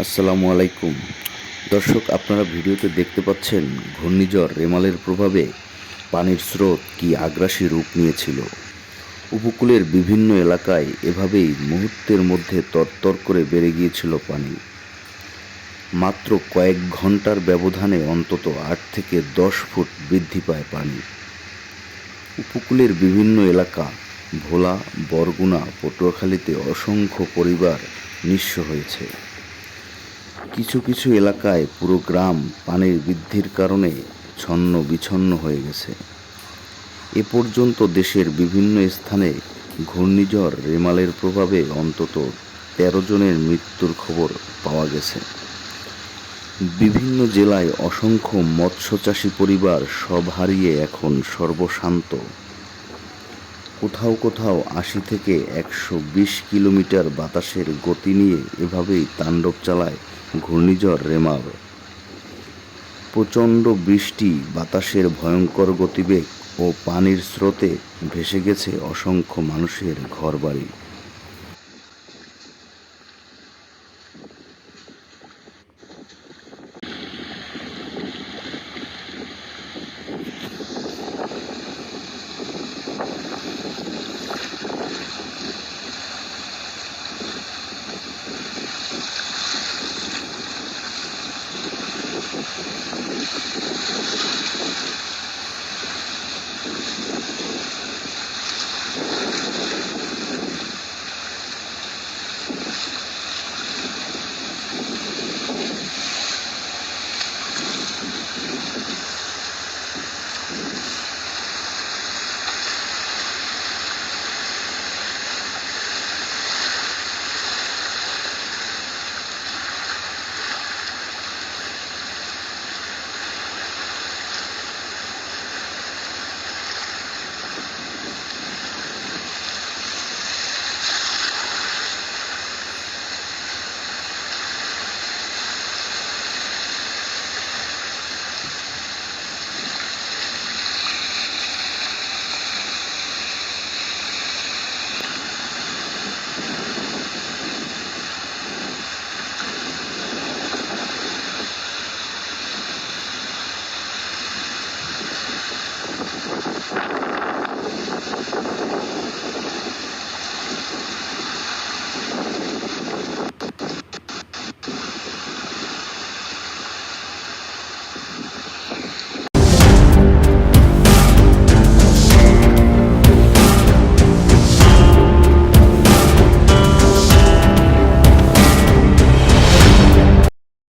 আসসালামু আলাইকুম। দর্শক, আপনারা ভিডিওতে দেখতে পাচ্ছেন ঘূর্ণিঝড় রেমালের প্রভাবে পানির স্রোত কি আগ্রাসী রূপ নিয়েছিল। উপকূলের বিভিন্ন এলাকায় এভাবেই মুহূর্তের মধ্যে তরতর করে বেড়ে গিয়েছিল পানি। মাত্র কয়েক ঘণ্টার ব্যবধানে অন্তত আট থেকে দশ ফুট বৃদ্ধি পায় পানি। উপকূলের বিভিন্ন এলাকা, ভোলা, বরগুনা, পটুয়াখালীতে অসংখ্য পরিবার নিঃস্ব হয়েছে। কিছু কিছু এলাকায় পুরো গ্রাম পানির বৃদ্ধির কারণে ছন্ন বিছন্ন হয়ে গেছে। এ পর্যন্ত দেশের বিভিন্ন স্থানে ঘূর্ণিঝড় রেমালের প্রভাবে অন্তত তেরো জনের মৃত্যুর খবর পাওয়া গেছে। বিভিন্ন জেলায় অসংখ্য মৎস্যচাষী পরিবার সব হারিয়ে এখন সর্বশান্ত। কোথাও কোথাও আশি থেকে একশো বিশ কিলোমিটার বাতাসের গতি নিয়ে এভাবেই তাণ্ডব চালায় ঘূর্ণিঝড় রেমার প্রচণ্ড বৃষ্টি, বাতাসের ভয়ঙ্কর গতিবেগ ও পানির স্রোতে ভেসে গেছে অসংখ্য মানুষের ঘরবাড়ি।